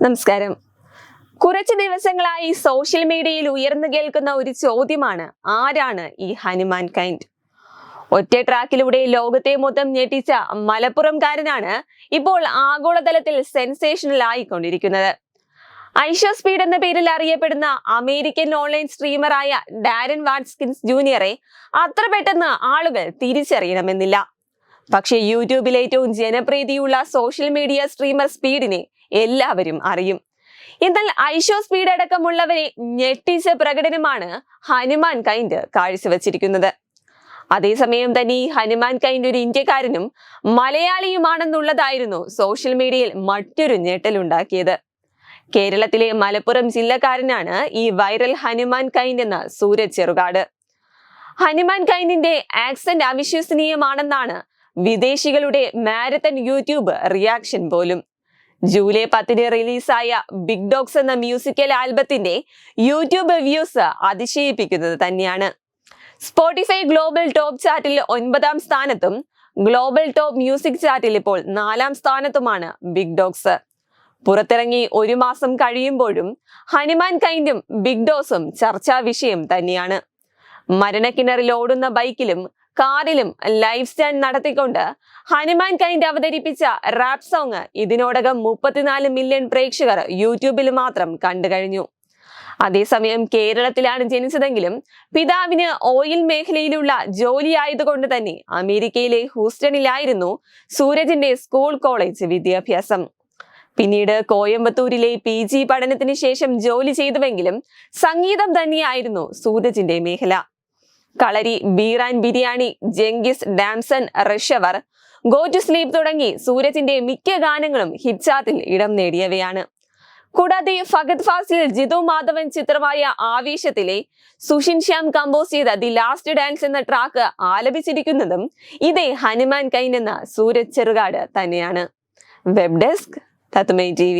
നമസ്കാരം. കുറച്ച് ദിവസങ്ങളായി സോഷ്യൽ മീഡിയയിൽ ഉയർന്നു കേൾക്കുന്ന ഒരു ചോദ്യമാണ് ആരാണ് ഈ ഹനുമാൻ കൈൻഡ് ഒറ്റ ട്രാക്കിലൂടെ ലോകത്തെ മൊത്തം ഞെട്ടിച്ച മലപ്പുറംകാരനാണ് ഇപ്പോൾ ആഗോളതലത്തിൽ സെൻസേഷണൽ ആയിക്കൊണ്ടിരിക്കുന്നത്. ഐഷോ സ്പീഡ് എന്ന പേരിൽ അറിയപ്പെടുന്ന അമേരിക്കൻ ഓൺലൈൻ സ്ട്രീമറായ ഡാരൻ വാട്സ്കിൻസ് ജൂനിയറെ അത്ര പെട്ടെന്ന് ആളുകൾ തിരിച്ചറിയണമെന്നില്ല. പക്ഷേ യൂട്യൂബിൽ ഏറ്റവും ജനപ്രീതിയുള്ള സോഷ്യൽ മീഡിയ സ്ട്രീമർ സ്പീഡിനെ എല്ലാവരും അറിയും. എന്നാൽ ഐഷോ സ്പീഡ് അടക്കമുള്ളവരെ ഞെട്ടിച്ച പ്രകടനമാണ് ഹനുമാൻ കൈൻഡ് കാഴ്ചവെച്ചിരിക്കുന്നത്. അതേസമയം തന്നെ ഈ ഹനുമാൻ കൈൻഡ് ഒരു ഇന്ത്യക്കാരനും മലയാളിയുമാണെന്നുള്ളതായിരുന്നു സോഷ്യൽ മീഡിയയിൽ മറ്റൊരു ഞെട്ടലുണ്ടാക്കിയത്. കേരളത്തിലെ മലപ്പുറം ജില്ലക്കാരനാണ് ഈ വൈറൽ ഹനുമാൻ കൈൻഡ് എന്ന സൂരജ് ചെറുകാട്. ഹനുമാൻ കൈൻഡിന്റെ ആക്സന്റ് അവിശ്വസനീയമാണെന്നാണ് വിദേശികളുടെ മാരത്തൺ യൂട്യൂബ് റിയാക്ഷൻ പോലും. ജൂലൈ പത്തിന് റിലീസായ ബിഗ് ഡോഗ്സ് എന്ന മ്യൂസിക്കൽ ആൽബത്തിന്റെ യൂട്യൂബ് വ്യൂസ് അതിശയിപ്പിക്കുന്നത് തന്നെയാണ്. സ്പോട്ടിഫൈ ഗ്ലോബൽ ടോപ്പ് ചാർട്ടിൽ ഒൻപതാം സ്ഥാനത്തും ഗ്ലോബൽ ടോപ്പ് മ്യൂസിക് ചാറ്റിൽ ഇപ്പോൾ നാലാം സ്ഥാനത്തുമാണ് ബിഗ് ഡോഗ്സ്. പുറത്തിറങ്ങി ഒരു മാസം കഴിയുമ്പോഴും ഹനുമാൻ കൈൻഡും ബിഗ് ഡോസും ചർച്ചാ വിഷയം തന്നെയാണ്. മരണക്കിണറിൽ ഓടുന്ന ബൈക്കിലും കാറിലും ലൈഫ് സ്റ്റാൻഡ് നടത്തിക്കൊണ്ട് ഹനുമാൻ കൈൻഡ് അവതരിപ്പിച്ച റാപ്പ് സോങ് ഇതിനോടകം മുപ്പത്തിനാല് മില്യൺ പ്രേക്ഷകർ യൂട്യൂബിൽ മാത്രം കണ്ടു കഴിഞ്ഞു. അതേസമയം കേരളത്തിലാണ് ജനിച്ചതെങ്കിലും പിതാവിന് ഓയിൽ മേഖലയിലുള്ള ജോലി ആയതുകൊണ്ട് തന്നെ അമേരിക്കയിലെ ഹൂസ്റ്റണിലായിരുന്നു സൂരജിന്റെ സ്കൂൾ കോളേജ് വിദ്യാഭ്യാസം. പിന്നീട് കോയമ്പത്തൂരിലെ പി ജി പഠനത്തിന് ശേഷം ജോലി ചെയ്തുവെങ്കിലും സംഗീതം തന്നെയായിരുന്നു സൂരജിന്റെ മേഖല. Kalari beer and biryani Genghis damn son rush hour go to sleep തുടങ്ങി സൂരജിന്റെ മിക്ക ഗാനങ്ങളും ഹിറ്റ് ചാർട്ടിൽ ഇടം നേടിയവയാണ്. കൂടാതെ ഫഗത് ഫാസിൽ ജിതു മാധവൻ ചിത്രമായ ആവേശത്തിലെ സുഷിൻ ശ്യാം കമ്പോസ് ചെയ്ത ദി ലാസ്റ്റ് ഡാൻസ് എന്ന ട്രാക്ക് ആലപിച്ചിരിക്കുന്നതും ഇതേ ഹനുമാൻ കൈൻ എന്ന സൂരജ് ചെറുകാട് തന്നെയാണ്. Web desk തത്മൈ T